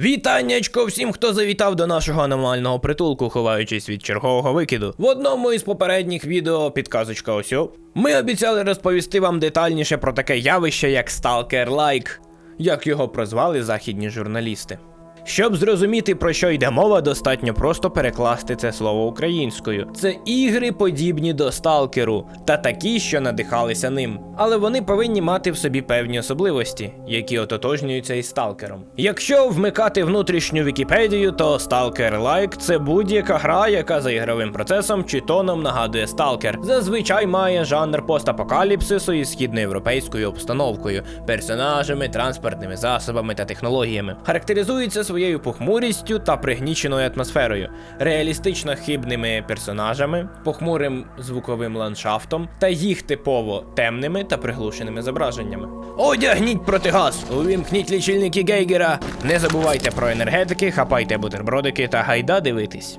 Вітаннячко всім, хто завітав до нашого аномального притулку, ховаючись від чергового викиду. В одному із попередніх відео підказочка осьо. Ми обіцяли розповісти вам детальніше про таке явище, як Stalker Like, як його прозвали західні журналісти. Щоб зрозуміти про що йде мова, достатньо просто перекласти це слово українською. Це ігри, подібні до сталкеру, та такі, що надихалися ним. Але вони повинні мати в собі певні особливості, які ототожнюються із сталкером. Якщо вмикати внутрішню Вікіпедію, то Stalker Like це будь-яка гра, яка за ігровим процесом чи тоном нагадує сталкер. Зазвичай має жанр постапокаліпсису із східноєвропейською обстановкою, персонажами, транспортними засобами та технологіями. Характеризується своєю похмурістю та пригніченою атмосферою, реалістично хибними персонажами, похмурим звуковим ландшафтом та їх типово темними та приглушеними зображеннями. Одягніть протигаз, увімкніть лічильники Гейгера. Не забувайте про енергетики, хапайте бутербродики та гайда дивитись.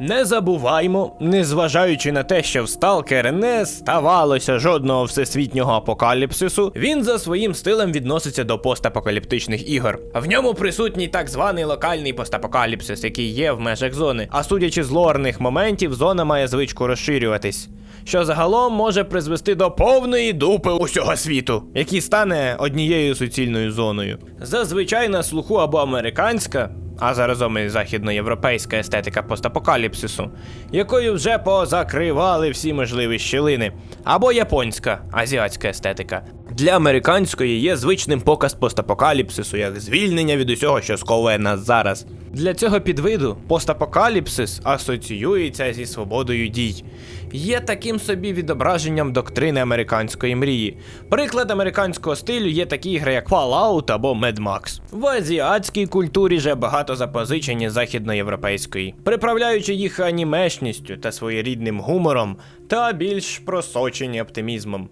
Не забуваймо, незважаючи на те, що в Сталкер не ставалося жодного всесвітнього апокаліпсису, він за своїм стилем відноситься до постапокаліптичних ігор. В ньому присутній так званий локальний постапокаліпсис, який є в межах зони. А судячи з лорних моментів, зона має звичку розширюватись. Що загалом може призвести до повної дупи усього світу, який стане однією суцільною зоною. Зазвичай на слуху або американська, а заразом і західноєвропейська естетика постапокаліпсису, якою вже позакривали всі можливі щілини, або японська азіатська естетика. Для американської є звичним показ постапокаліпсису як звільнення від усього, що сковує нас зараз. Для цього підвиду постапокаліпсис асоціюється зі свободою дій. Є таким собі відображенням доктрини американської мрії. Приклад американського стилю є такі ігри, як Fallout або Mad Max. В азіатській культурі же багато запозичені західноєвропейської, приправляючи їх анімешністю та своєрідним гумором та більш просочені оптимізмом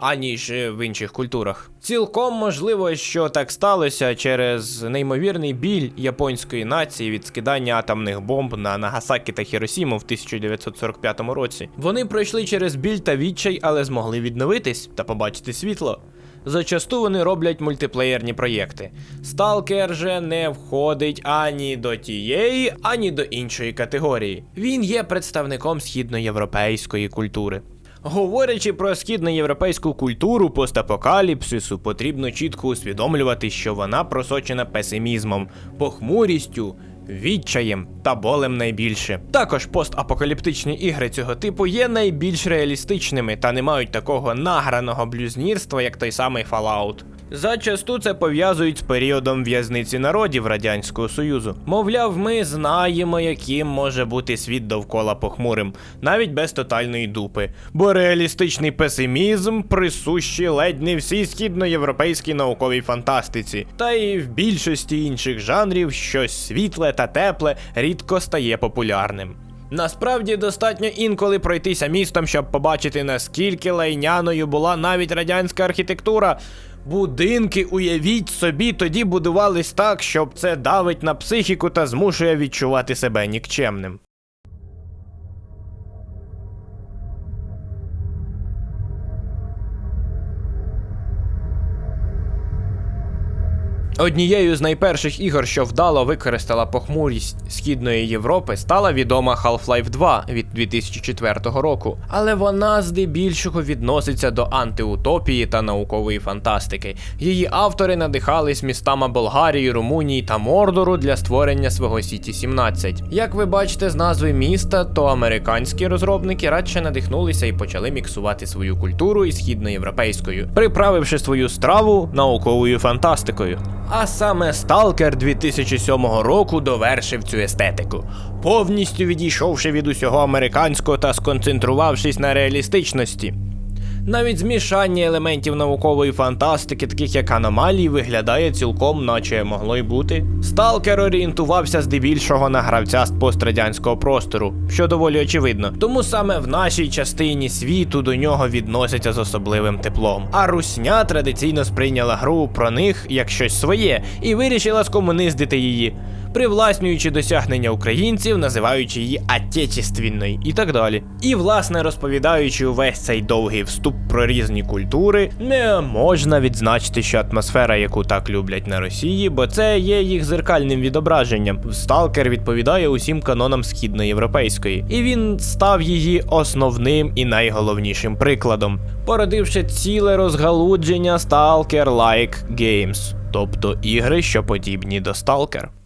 аніж в інших культурах. Цілком можливо, що так сталося через неймовірний біль японської нації від скидання атомних бомб на Нагасакі та Хіросіму в 1945 році. Вони пройшли через біль та відчай, але змогли відновитись та побачити світло. Зачасту вони роблять мультиплеєрні проєкти. Сталкер же не входить ані до тієї, ані до іншої категорії. Він є представником східноєвропейської культури. Говорячи про східноєвропейську культуру постапокаліпсису, потрібно чітко усвідомлювати, що вона просочена песимізмом, похмурістю, відчаєм та болем найбільше. Також постапокаліптичні ігри цього типу є найбільш реалістичними та не мають такого награного блюзнірства, як той самий Fallout. Зачасту це пов'язують з періодом в'язниці народів Радянського Союзу. Мовляв, ми знаємо, яким може бути світ довкола похмурим, навіть без тотальної дупи. Бо реалістичний песимізм присущий ледь не всій східноєвропейській науковій фантастиці, та й в більшості інших жанрів щось світле та тепле рідко стає популярним. Насправді достатньо інколи пройтися містом, щоб побачити, наскільки лайняною була навіть радянська архітектура. Будинки, уявіть собі, тоді будувались так, щоб це давить на психіку та змушує відчувати себе нікчемним. Однією з найперших ігор, що вдало використала похмурість Східної Європи, стала відома Half-Life 2 від 2004 року. Але вона здебільшого відноситься до антиутопії та наукової фантастики. Її автори надихались містами Болгарії, Румунії та Мордору для створення свого Сіті 17. Як ви бачите з назви міста, то американські розробники радше надихнулися і почали міксувати свою культуру із східноєвропейською, приправивши свою страву науковою фантастикою. А саме Сталкер 2007 року довершив цю естетику, повністю відійшовши від усього американського та сконцентрувавшись на реалістичності. Навіть змішання елементів наукової фантастики, таких як аномалії, виглядає цілком, наче могло й бути. Сталкер орієнтувався здебільшого на гравця з пострадянського простору, що доволі очевидно. Тому саме в нашій частині світу до нього відносяться з особливим теплом. А русня традиційно сприйняла гру про них як щось своє і вирішила скомуниздити її. Привласнюючи досягнення українців, називаючи її отечественною і так далі. І власне розповідаючи увесь цей довгий вступ про різні культури, не можна відзначити, що атмосфера, яку так люблять на Росії, бо це є їх зеркальним відображенням. Сталкер відповідає усім канонам східноєвропейської, і він став її основним і найголовнішим прикладом, породивши ціле розгалудження Stalker-like Games, тобто ігри, що подібні до Stalker.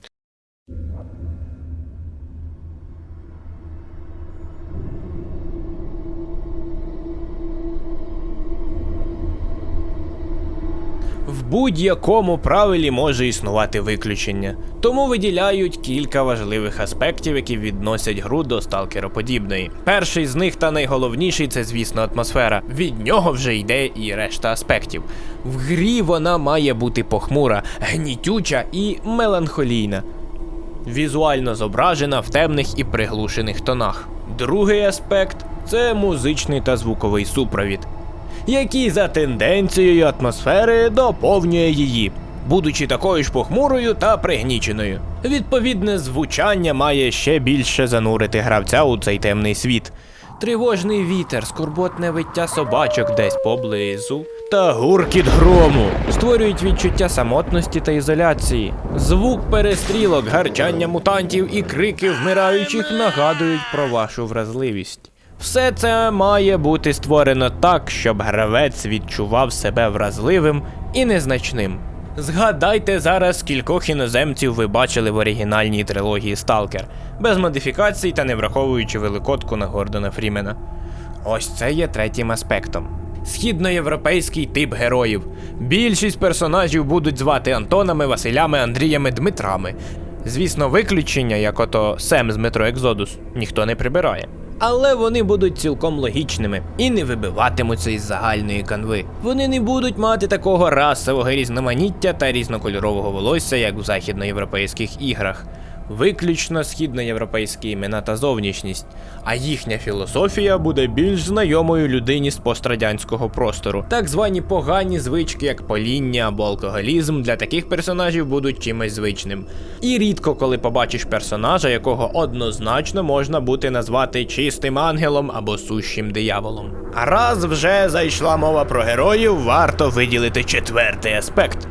Будь-якому правилі може існувати виключення, тому виділяють кілька важливих аспектів, які відносять гру до сталкероподібної. Перший з них та найголовніший це, звісно, атмосфера. Від нього вже йде і решта аспектів. В грі вона має бути похмура, гнітюча і меланхолійна. Візуально зображена в темних і приглушених тонах. Другий аспект це музичний та звуковий супровід який за тенденцією атмосфери доповнює її, будучи такою ж похмурою та пригніченою. Відповідне звучання має ще більше занурити гравця у цей темний світ. Тривожний вітер, скорботне виття собачок десь поблизу. Та гуркіт грому створюють відчуття самотності та ізоляції. Звук перестрілок, гарчання мутантів і крики вмираючих нагадують про вашу вразливість. Все це має бути створено так, щоб гравець відчував себе вразливим і незначним. Згадайте зараз, скількох іноземців ви бачили в оригінальній трилогії Сталкер, без модифікацій та не враховуючи великодку на Гордона Фрімена. Ось це є третім аспектом. Східноєвропейський тип героїв. Більшість персонажів будуть звати Антонами, Василями, Андріями, Дмитрами. Звісно, виключення, як ото Сем з метро Екзодус, ніхто не прибирає. Але вони будуть цілком логічними і не вибиватимуться із загальної канви. Вони не будуть мати такого расового різноманіття та різнокольорового волосся, як в західноєвропейських іграх. Виключно східноєвропейські імена та зовнішність, а їхня філософія буде більш знайомою людині з пострадянського простору. Так звані погані звички, як поління або алкоголізм, для таких персонажів будуть чимось звичним. І рідко, коли побачиш персонажа, якого однозначно можна бути назвати чистим ангелом або сущим дияволом. А раз вже зайшла мова про героїв, варто виділити четвертий аспект.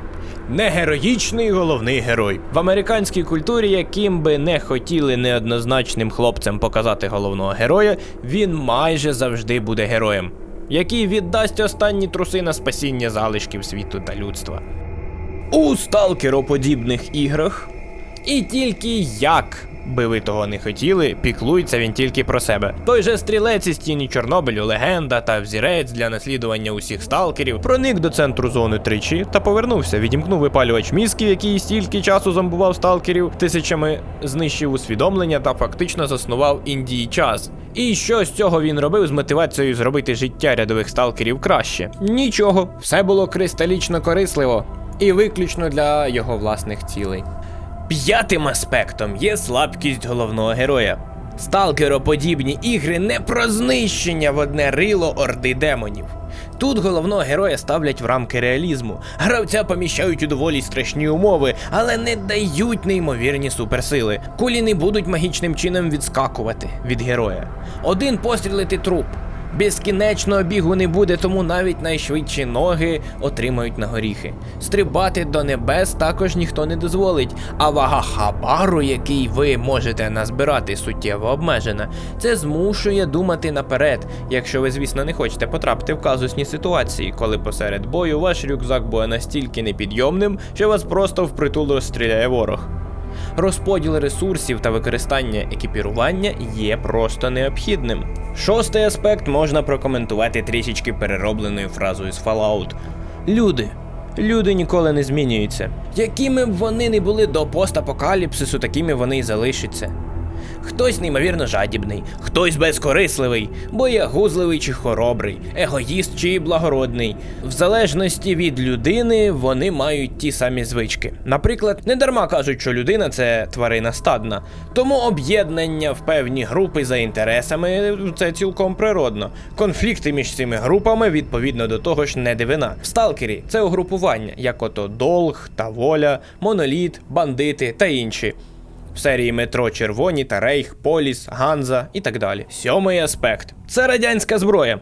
Негероїчний головний герой в американській культурі, яким би не хотіли неоднозначним хлопцям показати головного героя, він майже завжди буде героєм, який віддасть останні труси на спасіння залишків світу та людства. У сталкероподібних іграх і тільки як би ви того не хотіли, піклується він тільки про себе. Той же стрілець із тіні Чорнобилю, легенда та взірець для наслідування усіх сталкерів, проник до центру зони тричі та повернувся, відімкнув випалювач мізків, який стільки часу зомбував сталкерів, тисячами знищив усвідомлення та фактично заснував Індії час. І що з цього він робив з мотивацією зробити життя рядових сталкерів краще? Нічого, все було кристалічно корисливо і виключно для його власних цілей. П'ятим аспектом є слабкість головного героя. Сталкероподібні ігри не про знищення в одне рило орди демонів. Тут головного героя ставлять в рамки реалізму. Гравця поміщають у доволі страшні умови, але не дають неймовірні суперсили. Кулі не будуть магічним чином відскакувати від героя. Один постріл і ти труп. Безкінечного бігу не буде, тому навіть найшвидші ноги отримають на горіхи. Стрибати до небес також ніхто не дозволить. А вага хабару, який ви можете назбирати, суттєво обмежена. Це змушує думати наперед, якщо ви, звісно, не хочете потрапити в казусні ситуації, коли посеред бою ваш рюкзак буде настільки непідйомним, що вас просто впритул розстріляє ворог. Розподіл ресурсів та використання екіпірування є просто необхідним. Шостий аспект можна прокоментувати трішечки переробленою фразою з Fallout. Люди. Люди ніколи не змінюються. Якими б вони не були до постапокаліпсису, такими вони й залишаться. Хтось неймовірно жадібний, хтось безкорисливий, боягузливий чи хоробрий, егоїст чи благородний. В залежності від людини вони мають ті самі звички. Наприклад, не дарма кажуть, що людина це тварина стадна, тому об'єднання в певні групи за інтересами це цілком природно. Конфлікти між цими групами відповідно до того ж не дивина. В сталкері це угрупування, як ото долг та воля, моноліт, бандити та інші. В серії Метро Червоні та Рейх, Поліс, Ганза і так далі. Сьомий аспект це радянська зброя.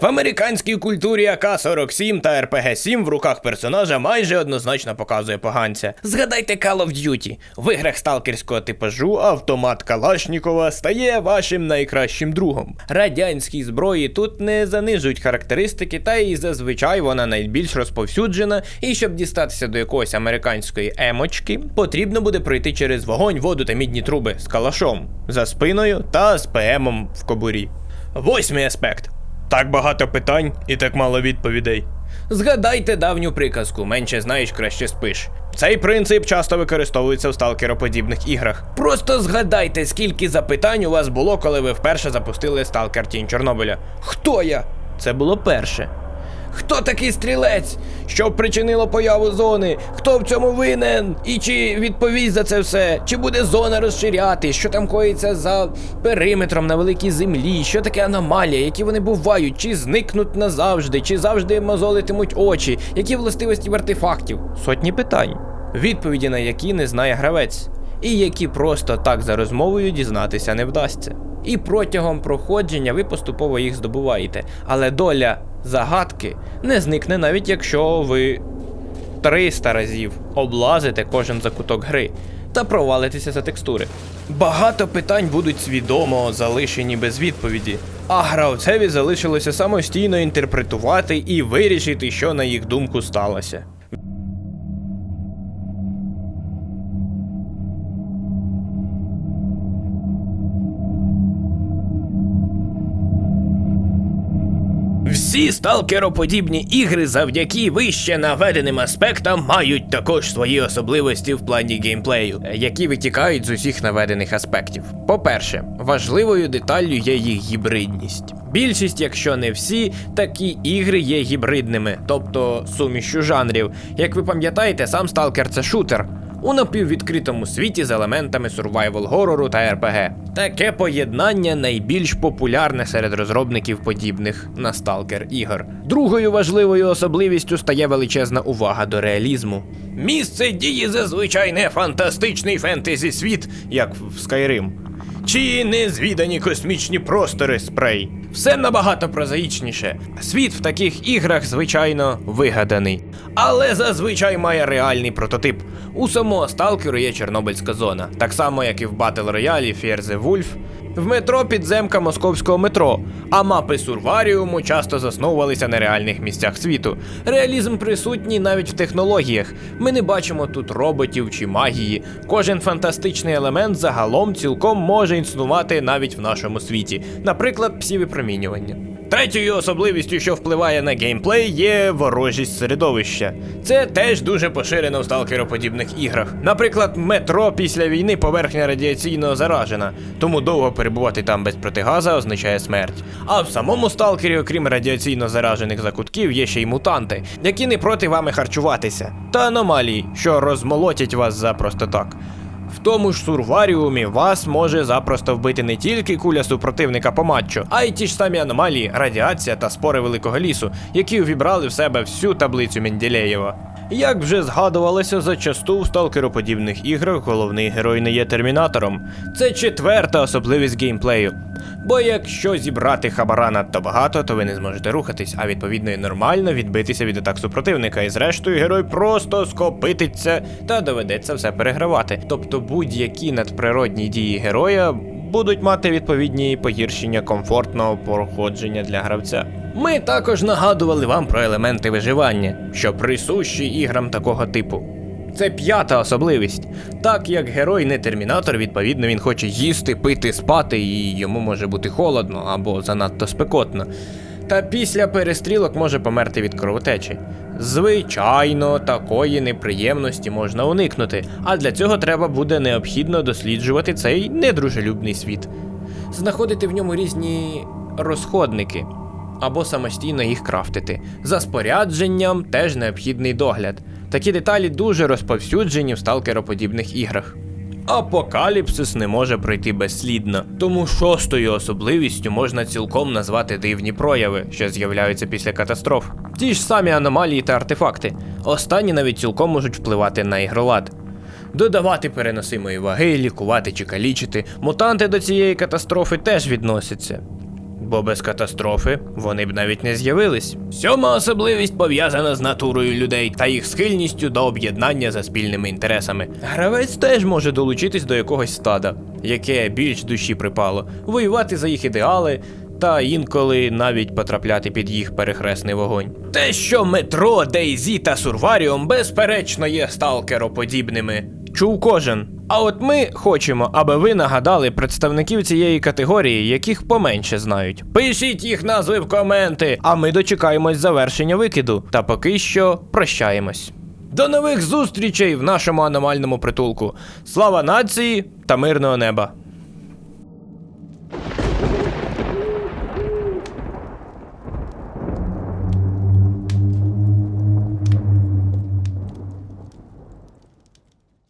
В американській культурі АК-47 та РПГ-7 в руках персонажа майже однозначно показує поганця. Згадайте Call of Duty. В іграх сталкерського типажу автомат Калашнікова стає вашим найкращим другом. Радянській зброї тут не занижують характеристики, та і зазвичай вона найбільш розповсюджена, і щоб дістатися до якоїсь американської емочки, потрібно буде пройти через вогонь, воду та мідні труби з калашом за спиною та з ПМом в кобурі. Восьмий аспект. Так багато питань і так мало відповідей. Згадайте давню приказку: менше знаєш, краще спиш. Цей принцип часто використовується в сталкероподібних іграх. Просто згадайте, скільки запитань у вас було, коли ви вперше запустили Сталкер Тінь Чорнобиля. Хто я? Це було перше. Хто такий стрілець? Що причинило появу зони? Хто в цьому винен? І чи відповість за це все? Чи буде зона розширяти? Що там коїться за периметром на великій землі? Що таке аномалія? Які вони бувають? Чи зникнуть назавжди? Чи завжди мозолитимуть очі? Які властивості в артефактів? Сотні питань, відповіді на які не знає гравець, і які просто так за розмовою дізнатися не вдасться. І протягом проходження ви поступово їх здобуваєте, але доля загадки не зникне навіть якщо ви 300 разів облазите кожен закуток гри та провалитеся за текстури. Багато питань будуть свідомо залишені без відповіді, а гравцеві залишилося самостійно інтерпретувати і вирішити, що на їх думку сталося. Всі сталкероподібні ігри завдяки вище наведеним аспектам мають також свої особливості в плані геймплею, які витікають з усіх наведених аспектів. По-перше, важливою деталлю є їх гібридність. Більшість, якщо не всі, такі ігри є гібридними, тобто сумішю жанрів. Як ви пам'ятаєте, сам сталкер це шутер. У напіввідкритому світі з елементами сурвайвал горору та РПГ. Таке поєднання найбільш популярне серед розробників подібних на сталкер ігор. Другою важливою особливістю стає величезна увага до реалізму. Місце дії зазвичай не фантастичний фентезі світ, як в Skyrim. Чи незвідані космічні простори спрей. Все набагато прозаїчніше. Світ в таких іграх, звичайно, вигаданий. Але зазвичай має реальний прототип. У самого сталкеру є Чорнобильська зона, так само як і в Royale Fear the Wolf. В метро підземка московського метро, а мапи Сурваріуму часто засновувалися на реальних місцях світу. Реалізм присутній навіть в технологіях. Ми не бачимо тут роботів чи магії. Кожен фантастичний елемент загалом цілком може існувати навіть в нашому світі, наприклад, псівипромінювання. Третьою особливістю, що впливає на геймплей, є ворожість середовища. Це теж дуже поширено в сталкероподібних іграх. Наприклад, метро після війни поверхня радіаційно заражена, тому довго перебувати там без протигаза означає смерть. А в самому сталкері, окрім радіаційно заражених закутків, є ще й мутанти, які не проти вами харчуватися, та аномалії, що розмолотять вас за просто так. В тому ж сурваріумі вас може запросто вбити не тільки куля супротивника по матчу, а й ті ж самі аномалії, радіація та спори великого лісу, які увібрали в себе всю таблицю Менділеєва. Як вже згадувалося, зачасту в сталкероподібних іграх головний герой не є термінатором. Це четверта особливість геймплею. Бо якщо зібрати хабара надто багато, то ви не зможете рухатись, а відповідно і нормально відбитися від атак супротивника. І зрештою герой просто скопититься та доведеться все перегравати. Тобто будь-які надприродні дії героя будуть мати відповідні погіршення комфортного проходження для гравця. Ми також нагадували вам про елементи виживання, що присущі іграм такого типу. Це п'ята особливість. Так як герой не термінатор, відповідно він хоче їсти, пити, спати, і йому може бути холодно або занадто спекотно. Та після перестрілок може померти від кровотечі. Звичайно, такої неприємності можна уникнути, а для цього треба буде необхідно досліджувати цей недружелюбний світ, знаходити в ньому різні розходники або самостійно їх крафтити. За спорядженням теж необхідний догляд. Такі деталі дуже розповсюджені в сталкероподібних іграх. Апокаліпсис не може пройти безслідно, тому шостою особливістю можна цілком назвати дивні прояви, що з'являються після катастроф. Ті ж самі аномалії та артефакти. Останні навіть цілком можуть впливати на ігролад. додавати переносимої ваги, лікувати чи калічити. Мутанти до цієї катастрофи теж відносяться. Бо без катастрофи вони б навіть не з'явились. Сьома особливість пов'язана з натурою людей та їх схильністю до об'єднання за спільними інтересами. Гравець теж може долучитись до якогось стада, яке більш душі припало, воювати за їх ідеали. Та інколи навіть потрапляти під їх перехресний вогонь. Те, що метро, Дейзі та Сурваріум безперечно є сталкероподібними. Чув кожен. А от ми хочемо, аби ви нагадали представників цієї категорії, яких поменше знають. Пишіть їх назви в коменти, а ми дочекаємось завершення викиду. Та поки що прощаємось. До нових зустрічей в нашому аномальному притулку. Слава нації та мирного неба!